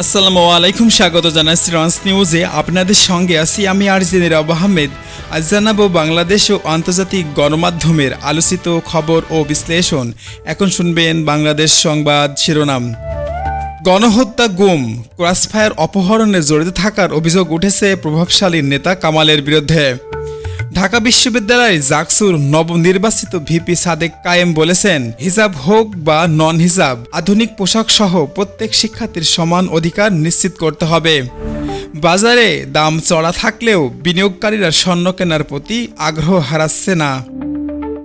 আসসালামু আলাইকুম, স্বাগত জানাচ্ছি রন্স নিউজে। আপনাদের সঙ্গে আছি আমি আরজিন রব আহমেদ। আজ জানাব বাংলাদেশ ও আন্তর্জাতিক গণমাধ্যমের আলোচিত খবর ও বিশ্লেষণ। এখন শুনবেন বাংলাদেশ সংবাদ শিরোনাম। গণহত্যা গুম, ক্রসফায়ার অপহরণে জড়িত থাকার অভিযোগ উঠেছে প্রভাবশালী নেতা কামালের বিরুদ্ধে। ঢাকা বিশ্ববিদ্যালয় জাকসুর নবনির্বাচিত ভিপি সাদেক কায়েম বলেছেন, হিজাব হোক বা নন হিজাব আধুনিক পোশাক সহ প্রত্যেক শিক্ষার্থীর সমান অধিকার নিশ্চিত করতে হবে। বাজারে দাম চড়া থাকলেও বিনিয়োগকারীরা স্বর্ণ কেনার প্রতি আগ্রহ হারাচ্ছে না।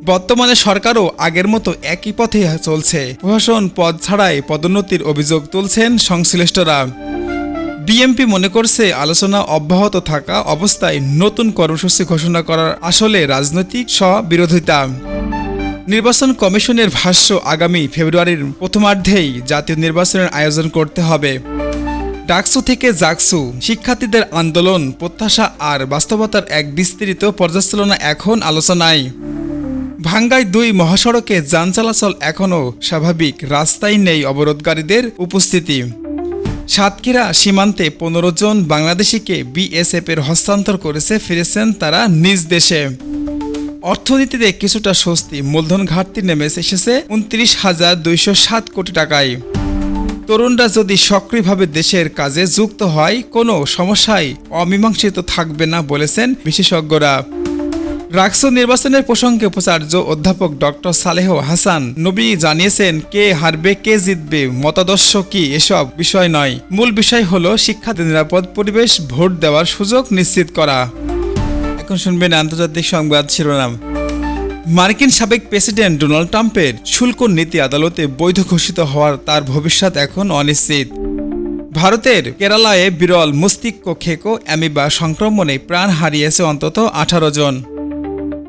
বর্তমানে সরকারও আগের মতো একই পথে চলছে। প্রশাসন পদ ছাড়াই পদোন্নতির অভিযোগ তুলছেন সংশ্লিষ্টরা। বিএমপি মনে করছে আলোচনা অব্যাহত থাকা অবস্থায় নতুন কর্মসূচি ঘোষণা করার আসলে রাজনৈতিক স্ববিরোধিতা। নির্বাচন কমিশনের ভাষ্য, আগামী ফেব্রুয়ারির প্রথমার্ধেই জাতীয় নির্বাচনের আয়োজন করতে হবে। ডাকসু থেকে জাকসু শিক্ষার্থীদের আন্দোলন, প্রত্যাশা আর বাস্তবতার এক বিস্তৃত পর্যালোচনা এখন আলোচনায়। ভাঙ্গায় দুই মহাসড়কে যান চলাচল এখনও স্বাভাবিক, রাস্তায় নেই অবরোধকারীদের উপস্থিতি। সাতক্ষীরা সীমান্তে পনেরো জন বাংলাদেশিকে বিএসএফের হস্তান্তর করেছে, ফিরেছেন তারা নিজ দেশে। অর্থনীতিতে কিছুটা স্বস্তি, মূলধন ঘাটতি নেমে এসেছে উনত্রিশ হাজার দুইশো সাত কোটি টাকায়। তরুণরা যদি সক্রিয়ভাবে দেশের কাজে যুক্ত হয়, কোনো সমস্যায় অমীমাংসিত থাকবে না বলেছেন বিশেষজ্ঞরা। রাকসু নির্বাচনের প্রসঙ্গে উপাচার্য অধ্যাপক ডক্টর সালেহ হাসান, নবী জানিয়েছেন, কে হারবে, কে জিতবে, মতাদর্শ কি, এসব বিষয় নয়। মূল বিষয় হলো শিক্ষাতে নিরাপদ পরিবেশ, ভোট দেওয়ার সুযোগ নিশ্চিত করা। এখন শুনবেন আন্তর্জাতিক সংবাদ শিরোনাম। মার্কিন সাবেক প্রেসিডেন্ট ডোনাল্ড ট্রাম্পের শুল্ক নীতি আদালতে বৈধ ঘোষিত হওয়ার তার ভবিষ্যৎ এখন অনিশ্চিত। ভারতের কেরালায় বিরল মস্তিষ্ক খেকো অ্যামিবা সংক্রমণে প্রাণ হারিয়েছে অন্তত আঠারো জন।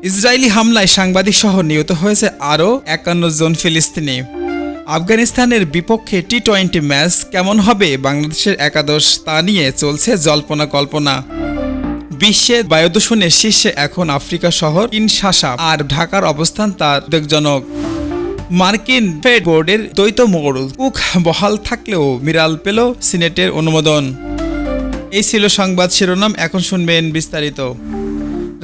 ইসরায়েলি হামলায় সাংবাদিক সহ নিহত হয়েছে আরও একান্ন জন ফিলিস্তিনি। আফগানিস্তানের বিপক্ষে টি টোয়েন্টি ম্যাচ কেমন হবে বাংলাদেশের একাদশ তা নিয়ে চলছে জল্পনা কল্পনা। বিশ্বে বায়ুদূষণের শীর্ষে এখন আফ্রিকা শহর কিনশাসা আর ঢাকার অবস্থান তার উদ্বেগজনক। মার্কিন ফেড বোর্ডের দ্বৈত মোড় কুক বহাল থাকলেও মিরাল পেল সিনেটের অনুমোদন। এই ছিল সংবাদ শিরোনাম, এখন শুনবেন বিস্তারিত।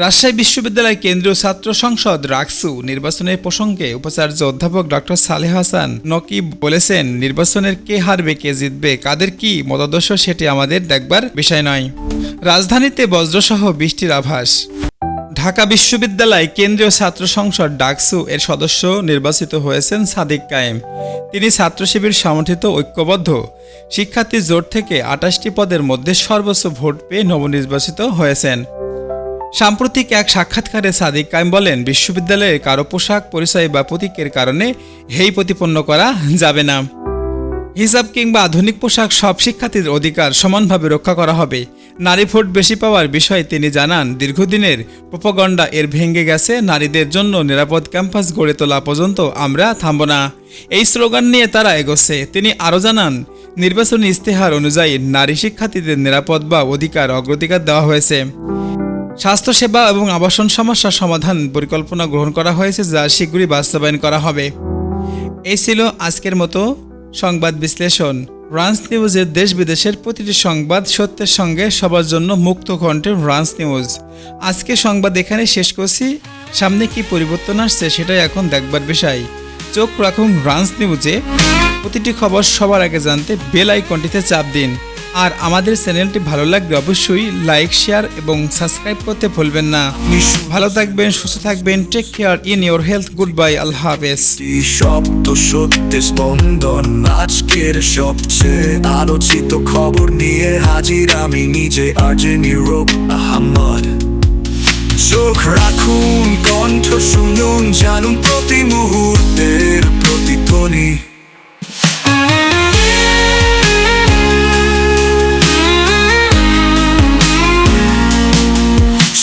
রাজশাহী বিশ্ববিদ্যালয় কেন্দ্রীয় ছাত্র সংসদ রাকসু নির্বাচনের প্রসঙ্গে উপাচার্য অধ্যাপক ডক্টর সালেহ হাসান নকি বলেছেন, নির্বাচনের কে হারবে, কে জিতবে, কাদের কি মতাদর্শ সেটি আমাদের দেখবার বিষয় নয়। রাজধানীতে বজ্রসহ বৃষ্টির আভাস। ঢাকা বিশ্ববিদ্যালয় কেন্দ্রীয় ছাত্র সংসদ ডাকসু এর সদস্য নির্বাচিত হয়েছেন সাদিক কায়েম। তিনি ছাত্র শিবির সমর্থিত ঐক্যবদ্ধ। শিক্ষার্থী জোট থেকে আটাশটি পদের মধ্যে সর্বোচ্চ ভোট পেয়ে নবনির্বাচিত হয়েছেন। সাম্প্রতিক এক সাক্ষাৎকারে সাদিক কায়েম বলেন, বিশ্ববিদ্যালয়ের কারও পোশাক পরিচয় বা প্রতীকের কারণে হেই প্রতিপন্ন করা যাবে না। হিসাব কিংবা আধুনিক পোশাক সব শিক্ষার্থীর অধিকার সমানভাবে রক্ষা করা হবে। নারী ভোট বেশি পাওয়ার বিষয়ে তিনি জানান, দীর্ঘদিনের প্রোপাগণ্ডা এর ভেঙে গেছে, নারীদের জন্য নিরাপদ ক্যাম্পাস গড়ে তোলা পর্যন্ত আমরা থামব না। এই স্লোগান নিয়ে তারা এগোচ্ছে। তিনি আরও জানান, নির্বাচনী ইস্তেহার অনুযায়ী নারী শিক্ষার্থীদের নিরাপদ বা অধিকার অগ্রাধিকার দেওয়া হয়েছে। স্বাস্থ্যসেবা এবং আবাসন সমস্যার সমাধান পরিকল্পনা গ্রহণ করা হয়েছে যা শীঘ্রই বাস্তবায়ন করা হবে। এই ছিল আজকের মতো সংবাদ বিশ্লেষণ। রান্স নিউজের দেশ বিদেশের প্রতিটি সংবাদ সত্যের সঙ্গে সবার জন্য মুক্ত কণ্ঠে রান্স নিউজ। আজকে সংবাদ এখানে শেষ করছি। সামনে কি পরিবর্তন আসছে সেটাই এখন দেখবার বিষয়। চোখ রাখুন রান্স নিউজে। প্রতিটি খবর সবার আগে জানতে বেল আইকনটিতে চাপ দিন। আর আমাদের চ্যানেলটি ভালো লাগলে অবশ্যই লাইক, শেয়ার এবং সাবস্ক্রাইব করতে ভুলবেন না। ভালো থাকবেন, সুস্থ থাকবেন take care in your health good bye আল্লাহ হাফেজ। শব্দ সত্যি স্পন্দন, আজকের সবচেয়ে আলোচিত খবর নিয়ে হাজির আমি নিজে আজে নীরব আহমদ। চোখ রাখুন, কণ্ঠ শুনুন, জানুন প্রতি মুহূর্তের প্রতিধ্বনি